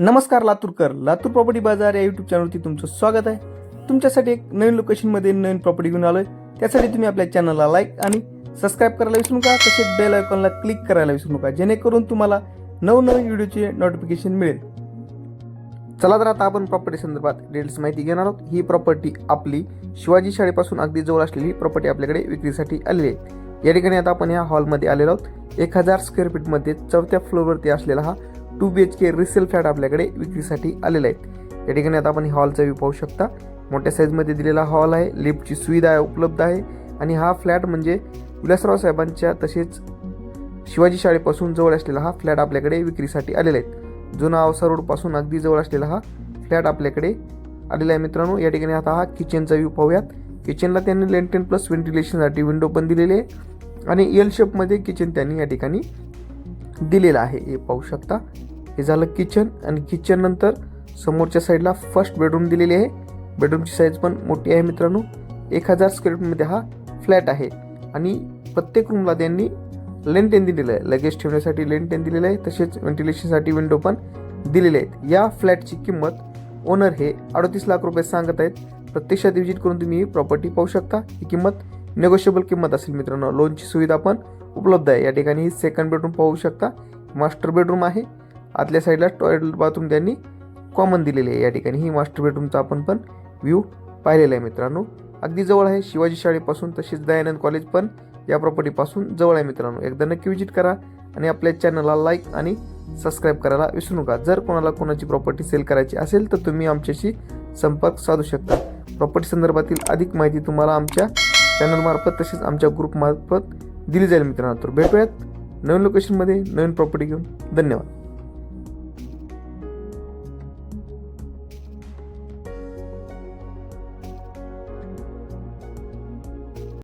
नमस्कार लातूरकर लातूर प्रॉपर्टी बाजार या यूट्यूब चॅनलवरती तुमचं स्वागत आहे. तुमच्यासाठी एक नवीन लोकेशनमध्ये नवीन प्रॉपर्टी घेऊन आलोय. त्यासाठी तुम्ही आपल्या चॅनलला लाईक आणि सबस्क्राईब करायला विसरू नका. तसेच बेल आयकॉनला क्लिक करायला विसरू नका. जेणेकरून तुम्हाला नवनवीन व्हिडिओचे नोटिफिकेशन मिळेल. चला तर आता आपण प्रॉपर्टी संदर्भात डिटेल्स माहिती घेणार आहोत. ही प्रॉपर्टी आपली शिवाजी शाळेपासून अगदी जवळ असलेली प्रॉपर्टी आपल्याकडे विक्रीसाठी आलेली आहे. या ठिकाणी आता आपण या हॉलमध्ये आलेलो आहोत. एक हजार स्क्वेअर फीटमध्ये चौथ्या फ्लोअरवरती असलेला हा two B H K resale flat आपल्याकडे विक्रीसाठी आलेला आहेत. या ठिकाणी आता आपण हॉलचा व्ह्यू पाहू शकता. मोठ्या साईजमध्ये दिलेला हॉल आहे. लिफ्टची सुविधा आहे उपलब्ध आहे. आणि हा फ्लॅट म्हणजे विलासराव साहेबांच्या तसेच शिवाजी शाळेपासून जवळ असलेला हा फ्लॅट आपल्याकडे विक्रीसाठी आलेला आहे जुना औसा रोडपासून अगदी जवळ असलेला हा फ्लॅट आपल्याकडे आलेला आहे मित्रांनो. या ठिकाणी आता हा किचनचा व्ह्यू पाहूयात. किचनला त्यांनी लेंटेन प्लस व्हेंटिलेशनसाठी विंडो पण दिलेले आहे. आणि एल शेपमध्ये किचन त्यांनी या ठिकाणी दिलेलं आहे. हे पाहू शकता. हे झालं किचन आणि किचन नंतर समोरच्या साईडला फर्स्ट बेडरूम दिलेली आहे. बेडरूमची साईज पण मोठी आहे मित्रांनो. एक हजार स्क्वेअर फीटमध्ये हा फ्लॅट आहे. आणि प्रत्येक रूमला त्यांनी लेंटेन दिलेलं आहे. लगेज ठेवण्यासाठी लेंटेन दिलेलं आहे. तसेच व्हेंटिलेशनसाठी विंडो पण दिलेले आहेत. या फ्लॅटची किंमत ओनर हे अडतीस लाख रुपये सांगत आहेत. प्रत्यक्षात व्हिजिट करून तुम्ही ही प्रॉपर्टी पाहू शकता. ही किंमत नेगोशिएबल किंमत असेल मित्रांनो. लोनची सुविधा पण उपलब्ध आहे. या ठिकाणी ही सेकंड बेडरूम पाहू शकता. मास्टर बेडरूम आहे. आतल्या साईडला टॉयलेट बाथरूम त्यांनी कॉमन दिलेले आहे या ठिकाणी. ही मास्टर बेडरूमचा आपण पण व्ह्यू पाहिलेला आहे मित्रांनो. अगदी जवळ आहे शिवाजी शाळेपासून तसेच दयानंद कॉलेज पण या प्रॉपर्टीपासून जवळ आहे मित्रांनो. एकदा नक्की विजिट करा आणि आपल्या चॅनलला लाईक आणि सबस्क्राईब करायला विसरू नका. जर कोणाला कोणाची प्रॉपर्टी सेल करायची असेल तर तुम्ही आमच्याशी संपर्क साधू शकता. प्रॉपर्टी संदर्भातील अधिक माहिती तुम्हाला आमच्या चॅनलमार्फत तसेच आमच्या ग्रुपमार्फत दिली जाईल मित्रांनो. तर भेटूयात नवीन लोकेशनमध्ये नवीन प्रॉपर्टी घेऊन. धन्यवाद.